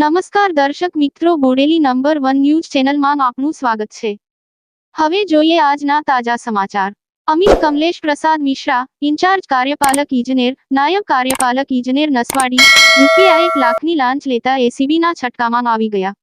નમસ્કાર દર્શક મિત્રો, બોડેલી નંબર વન ન્યૂઝ ચેનલમાં આપનું સ્વાગત છે. હવે જોઈએ આજના તાજા સમાચાર. અમિત કમલેશ પ્રસાદ મિશ્રા, ઇન્ચાર્જ કાર્યપાલક ઇજનેર, નાયબ કાર્યપાલક ઇજનેર નસવાડી રૂપિયા એક લાખની લાંચ લેતા એસીબીના છટકામાં આવી ગયા.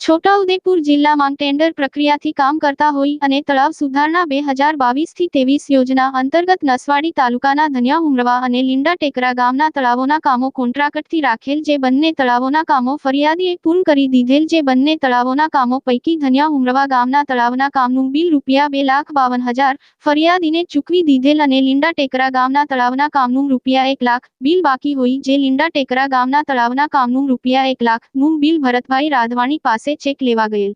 છોટાઉદેપુર જિલ્લામાં ટેન્ડર પ્રક્રિયાથી કામ કરતા હોય અને તળાવ સુધારણા બે હજાર બાવીસથી ત્રેવીસ યોજના અંતર્ગત નસવાડી તાલુકાના ધન્યા ઉમરવા અને લીંડા ટેકરા ગામના તળાવોના કામો કોન્ટ્રાક્ટથી રાખેલ જે બંને તળાવોના કામો ફરિયાદીએ પૂર્ણ કરી દીધેલ જે બંને તળાવોના કામો પૈકી ધન્યા ઉમરવા ગામના તળાવના કામનું બિલ રૂપિયા બે લાખ બાવન હજાર ફરિયાદીને ચૂકવી દીધેલ અને લીંડા ટેકરા ગામના તળાવના કામનું રૂપિયા એક લાખ બિલ બાકી હોય જે લીંડા ટેકરા ગામના તળાવના કામનું રૂપિયા એક લાખનું બિલ ભરતભાઈ રાધવાણી પાસે ચેક લેવા ગયેલ.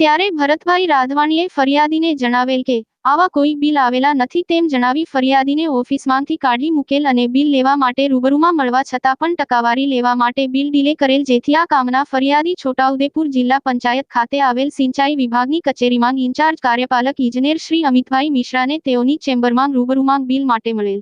ત્યારે ભરતભાઈ રાધવાણીએ ફરિયાદીને જણાવેલ કે, આવા કોઈ બિલ આવેલા નથી તેમ જણાવી ફરિયાદીને ઓફિસમાંથી કાઢી મૂકેલ અને બિલ લેવા માટે રૂબરૂમાં મળવા છતાં પણ ટકાવારી લેવા માટે બિલ ડીલે કરેલ, જેથી આ કામના ફરિયાદી છોટાઉદેપુર જિલ્લા પંચાયત ખાતે આવેલ સિંચાઈ વિભાગની કચેરીમાં ઇન્ચાર્જ કાર્યપાલક ઇજનેર શ્રી અમિતભાઈ મિશ્રાને તેઓની ચેમ્બરમાં રૂબરૂમાં બિલ માટે મળેલ.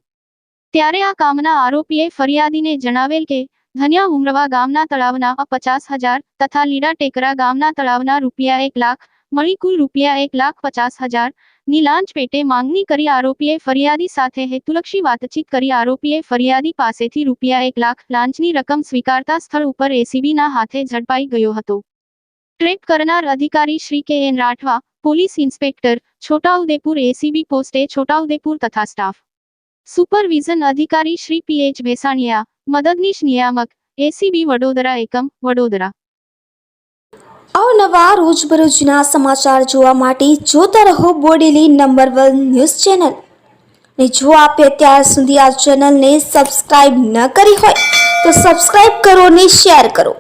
ત્યારે આ કામના આરોપીએ ફરિયાદીને જણાવેલ કે ધન્યા ઉમરવા ગામના તળાવના પચાસ હજાર તથા લીડા ટેકરા ગામના તળાવના રૂપિયા એક લાખ મળી કુલ રૂપિયા એક લાખ પચાસ હજારની લાંચ પેટે માંગણી કરી આરોપીએ ફરિયાદી સાથે હેતુલક્ષી વાતચીત કરી આરોપીએ ફરિયાદી પાસેથી રૂપિયા એક લાખ લાંચની રકમ સ્વીકારતા સ્થળ ઉપર એસીબીના હાથે ઝડપાઈ ગયો હતો. ટ્રેક કરનાર અધિકારી Shri K N Rathwa, police inspector, Chhotaudepur ACB પોસ્ટે Chhotaudepur તથા સ્ટાફ સુપરવિઝન અધિકારી શ્રી પી એચ ભેસાણિયા, મદદનીશ નિયામક, એસીબી વડોદરા એકમ, વડોદરા. અવનવા રોજબરોજના સમાચાર જોવા માટે જોતા રહો Bodeli number one news channel. ને જો આપે અત્યાર સુધી આ ચેનલને સબસ્ક્રાઇબ ન કરી હોય, તો સબસ્ક્રાઇબ કરો ને શેર કરો.